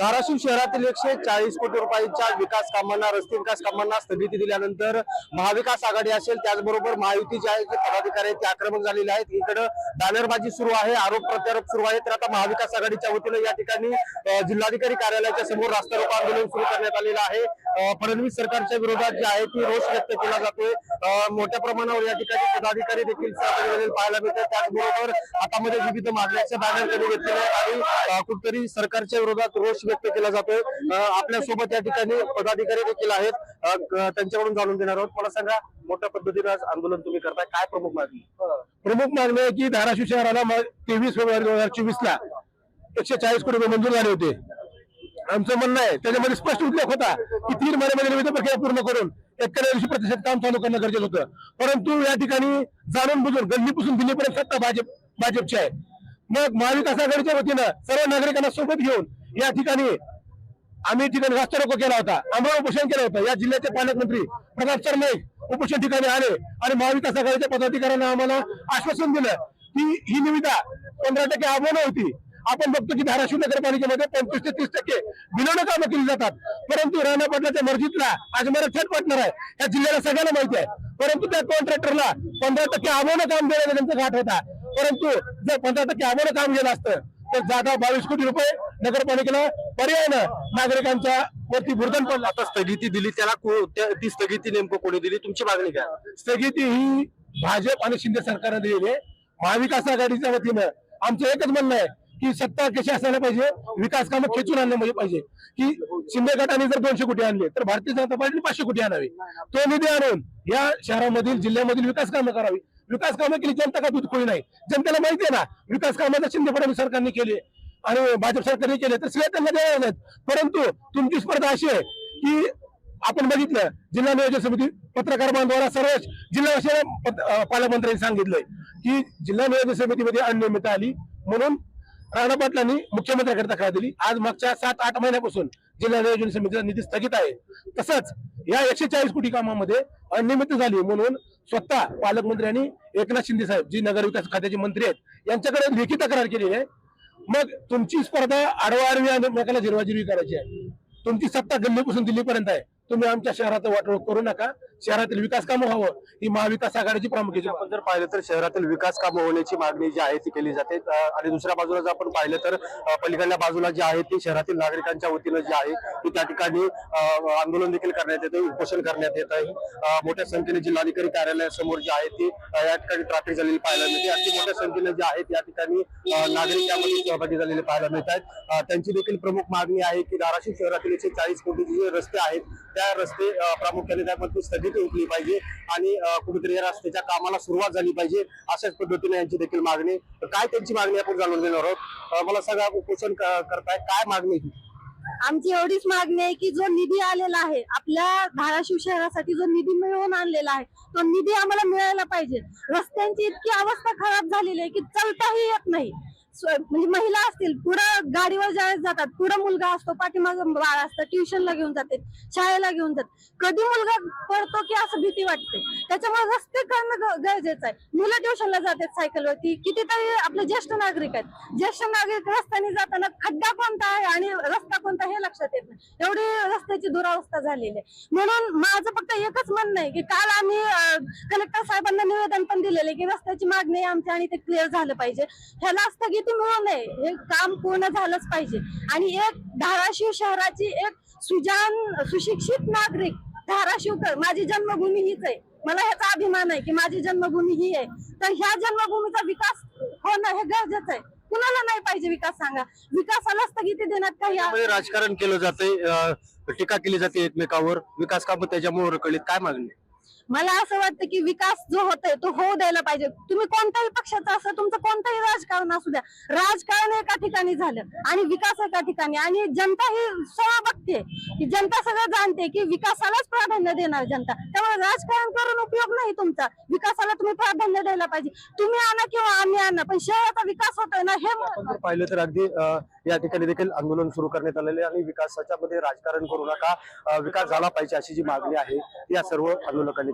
धाराशिव शहरातील एकशे चाळीस कोटी रुपयांच्या विकास कामांना रस्ते विकास कामांना स्थगिती दिल्यानंतर महाविकास आघाडी असेल त्याचबरोबर महायुतीचे आहे जे पदाधिकारी आहेत ते आक्रमक झालेले आहेत. इकडे बॅनरबाजी सुरू आहे आरोप प्रत्यारोप सुरू आहे तर आता महाविकास आघाडीच्या वतीनं या ठिकाणी जिल्हाधिकारी कार्यालयाच्या समोर रास्ता रोको आंदोलन सुरू करण्यात आलेलं आहे. फडणवीस सरकारच्या विरोधात जे आहे ती रोष व्यक्त केला जातोय. मोठ्या प्रमाणावर या ठिकाणी पदाधिकारी देखील पाहायला मिळतात त्याचबरोबर हातामध्ये विविध मागण्याचे बॅनर त्यांनी घेतलेले आहेत. आणि कुठतरी सरकारच्या विरोधात रोष व्यक्त केला जातोय. आपल्यासोबत या ठिकाणी पदाधिकारी देखील आहेत. त्यांच्याकडून जाणून देणार आहोत. मला सांगा मोठ्या पद्धतीने आज आंदोलन तुम्ही करताय. काय प्रमुख मागणी? प्रमुख मागणी आहे की धाराशिव शहराला तेवीस फेब्रुवारी दोन हजार चोवीस ला एकशे चाळीस कोटी रुपये मंजूर झाले होते. आमचं म्हणणं आहे त्याच्यामध्ये स्पष्ट उल्लेख होता की तीन महिन्यामध्ये विविध प्रक्रिया पूर्ण करून एखाद्या दिवशी प्रतिशत काम चालू करणं गरजेचं होतं. परंतु या ठिकाणी जाणून बुजून गल्लीपासून दिल्लीपर्यंत सत्ता भाजप भाजपची आहे. मग महाविकास आघाडीच्या वतीनं सर्व नागरिकांना सोबत घेऊन या ठिकाणी आम्ही ठिकाणी रास्ता रोको केला होता. आम्हाला उपोषण केलं होतं. या जिल्ह्याचे पालकमंत्री प्रताप सरनाईक उपोषण ठिकाणी आले आणि महाविकास आघाडीच्या पदाधिकाऱ्यांना आम्हाला आश्वासन दिलं की ही निविदा पंधरा टक्के आव्हानं होती. आपण बघतो की धाराशिव नगरपालिकेमध्ये पंचवीस ते तीस टक्के बिलोनं कामं केली जातात. परंतु राणा पाटलाच्या मर्जीतला आज मला थेट पाटणार आहे. या जिल्ह्याला सगळ्यांना माहिती आहे. परंतु त्या कॉन्ट्रॅक्टरला पंधरा टक्के आव्हानं काम देण्याचा त्यांचा घाट होता. परंतु जर पंधरा टक्के आव्हानं काम गेलं असतं तर जागा बावीस कोटी रुपये नगरपालिकेला पर्यायानं नागरिकांच्या वरती भुर्दन पडला. आता स्थगिती दिली त्याला ती स्थगिती नेमकं कोणी दिली? तुमची मागणी काय? स्थगिती ही भाजप आणि शिंदे सरकारने दिलेली आहे. महाविकास आघाडीच्या वतीनं आमचं एकच म्हणणं आहे की सत्ता कशी असायला पाहिजे विकास कामं खेचून आणले म्हणजे पाहिजे. की शिंदे गटाने जर दोनशे कोटी आणले तर भारतीय जनता पार्टीने पाचशे कोटी आणावे. तो निधी आणून या शहरामधील जिल्ह्यामधील विकास कामं करावी. विकास कामं केली जनता का दूध खोळी नाही? जनतेला माहिती आहे ना विकास कामं जर शिंदे फडणवीस सरकारने केले आणि भाजप सरकारने केले तर श्रेय त्यांना द्यायला नाहीत. परंतु तुमची स्पर्धा अशी आहे की आपण बघितलं जिल्हा नियोजन समिती पत्रकार बांधवाला सर्व जिल्हा पालकमंत्र्यांनी सांगितलंय की जिल्हा नियोजन समितीमध्ये अनियमितता आली म्हणून राणा पाटलांनी मुख्यमंत्र्यांकडे तक्रार दिली. आज मागच्या सात आठ महिन्यापासून जिल्हा नियोजन समितीचा निधी स्थगित आहे. तसंच या एकशे चाळीस कोटी कामामध्ये अनियमित झाली म्हणून स्वतः पालकमंत्र्यांनी एकनाथ शिंदे साहेब जी नगरविकास खात्याचे मंत्री आहेत यांच्याकडे लेखी तक्रार केली आहे. मग तुमची स्पर्धा आडवाआडवी आणि एकमेकाला जिरवाजिरवी करायची आहे. तुमची सत्ता गल्लीपासून दिल्लीपर्यंत आहे. तुम्ही आमच्या शहराचं वाटोळ करू नका. शहरातील विकास कामं व्हावं ही महाविकास आघाडीची प्रामुख्याची आपण जर पाहिलं तर शहरातील विकास कामं होण्याची मागणी जी आहे ती केली जाते. आणि दुसऱ्या बाजूला जर आपण पाहिलं तर पलीकडल्या बाजूला जी आहे ती शहरातील नागरिकांच्या वतीनं जी आहे ती त्या ठिकाणी आंदोलन देखील करण्यात येतं उपोषण करण्यात येत आहे मोठ्या संख्येने जिल्हाधिकारी कार्यालयासमोर जी आहे ती या ठिकाणी ट्रॅफिक झालेली पाहायला मिळते. अगदी मोठ्या संख्येने जे आहेत या ठिकाणी नागरिक यामध्ये सहभागी झालेले पाहायला मिळत आहेत त्यांची देखील प्रमुख मागणी आहे की धाराशिव शहरातील एकशे चाळीस कोटी जे रस्ते आहेत त्या रस्ते प्रामुख्याने त्यामध्ये स्थगिती उठली पाहिजे आणि कुठेतरी या रस्त्याच्या कामाला सुरुवात झाली पाहिजे अशाच पद्धतीने यांची देखील मागणी. काय त्यांची मागणी आपण जाणून घेणार आहोत? मला सगळं उपोषण करताय काय मागणी आमची एवढीच मागणी आहे की जो निधी आलेला आहे आपल्या धाराशिव शहरासाठी जो निधी मिळवून आणलेला आहे तो निधी आम्हाला मिळायला पाहिजे. रस्त्यांची इतकी अवस्था खराब झालेली आहे की चलताही येत नाही. म्हणजे महिला असतील पुढं गाडीवर ज्यावेळेस जातात पुढं मुलगा असतो पाठीमाग बाळ असतं ट्युशनला घेऊन जाते शाळेला घेऊन जाते. कधी मुलगा पडतो की असं भीती वाटते? त्याच्यामुळे रस्ते करणं ग- गरजेचं आहे. मुलं ट्युशनला जातात सायकलवरती कितीतरी आपले ज्येष्ठ नागरिक आहेत. ज्येष्ठ नागरिक रस्त्याने जाताना खड्डा कोणता आहे आणि रस्ता कोणता हे लक्षात येत नाही. एवढी रस्त्याची दुरावस्था झालेली आहे. म्हणून माझं फक्त एकच म्हणणं आहे की काल आम्ही कलेक्टर साहेबांना निवेदन पण दिलेले की रस्त्याची मागणी आमची आणि ते क्लिअर झालं पाहिजे. ह्याला स्थगिती मिळू नये हे काम पूर्ण झालंच पाहिजे. आणि एक धाराशिव शहराची एक सुजान सुशिक्षित नागरिक धाराशिवकर माझी जन्मभूमी हीच आहे. मला ह्याचा अभिमान आहे की माझी जन्मभूमी ही आहे. तर ह्या जन्मभूमीचा विकास होणं हे गरजेचं आहे. कुणाला नाही पाहिजे विकास सांगा. विकासाला स्थगिती देण्यात काही राजकारण केलं जाते टीका केली जाते एकमेकावर. विकास कामं त्याच्यामुळे रखडलीत. काय मागणी? मला असं वाटतं की विकास जो होतोय तो होऊ द्यायला पाहिजे. तुम्ही कोणत्याही पक्षाचा असं तुमचं कोणतंही राजकारण असू द्या. राजकारण एका ठिकाणी झालं आणि विकास एका ठिकाणी. आणि जनता ही सगळं बघते. की जनता सगळं जाणते की विकासालाच प्राधान्य देणार जनता. त्यामुळे राजकारण करून उपयोग नाही तुमचा. विकासाला तुम्ही प्राधान्य द्यायला पाहिजे. तुम्ही आणा किंवा आम्ही आणा पण शहराचा विकास होतोय ना हे पाहिलं तर अगदी या ठिकाणी देखील आंदोलन सुरू करण्यात आलेले आणि विकासाच्या मध्ये राजकारण करू नका. विकास झाला पाहिजे अशी जी मागणी आहे या सर्व आंदोलकांनी